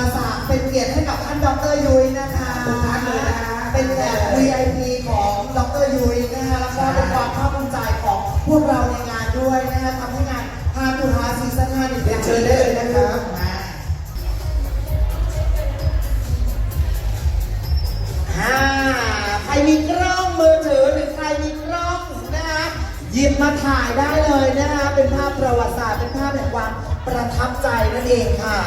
มศักเป็นเกียรติให้กับท่านดรยุ้ยนะคะทุกท่านเลยนะเป็นแขก VIP ของดรยุ้ยนะคะแล้วก็เป็นความภาคภูมิใจของพวกเราในงานด้วยนะคะทำให้งานฮาตูฮาซีซั่นห้านี่เชิญได้เลยนะคะฮ่าใครมีกล้องมือถือหรือใครมีกล้องนะคะหยิบมาถ่ายได้เลยนะคะเป็นภาพประวัติศาสตร์เป็นภาพแห่งความประทับใจนั่นเองค่ะ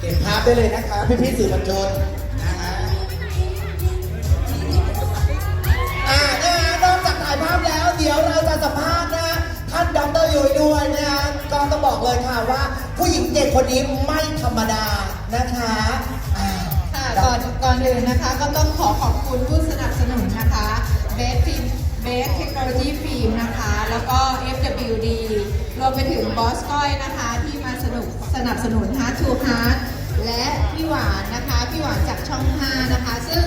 เก็บภาพได้เลยนะคะพี่พี่ๆสื่อมวลชนนะฮะอ่านะคะนอกจากถ่ายภาพแล้ว เดี๋ยวเราจะสัมภาษณ์นะท่านดรยุ้ยด้วยนะคะก็ต้องบอกเลยค่ะว่า ผู้หญิงเก่งคนนี้ไม่ธรรมดานะคะอ่า ค่ะก่อนก่อนอื่นนะคะก็ต้องขอขอบคุณผู้สนับสนุนนะคะเบสฟิล์มเบสเทคโนโลยีฟิล์มนะคะ แล้วก็ FWD รวมไปถึงบอสก้อยนะคะที่มา สนับสนุน Heart to Heart และพี่หวานนะคะพี่หวานจากช่อง 5 นะคะ ซึ่ง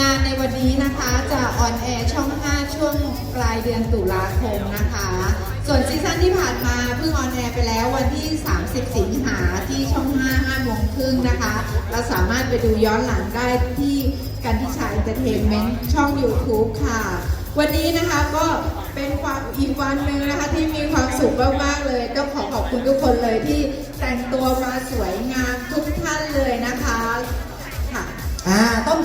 งานในวันนี้นะคะจะออนแอร์ช่อง 5 ช่วงปลายเดือนตุลาคมนะคะ ส่วนซีซั่นที่ผ่านมาเพิ่งออนแอร์ไปแล้ววันที่ 30 สิงหาที่ช่อง 5 5โมงครึ่งนะคะ เราสามารถไปดูย้อนหลังได้ที่กันที่ชายเอนเตอร์เทนเมนต์ช่อง YouTube ค่ะ วันนี้นะคะก็เป็นความอีกวันหนึ่งนะคะที่มีความ สุขมากๆเลยก็ขอขอบคุณทุกคนเลยที่แต่งตัวมาสวยงามทุกท่านเลยนะคะค่ะ อ่าต้อง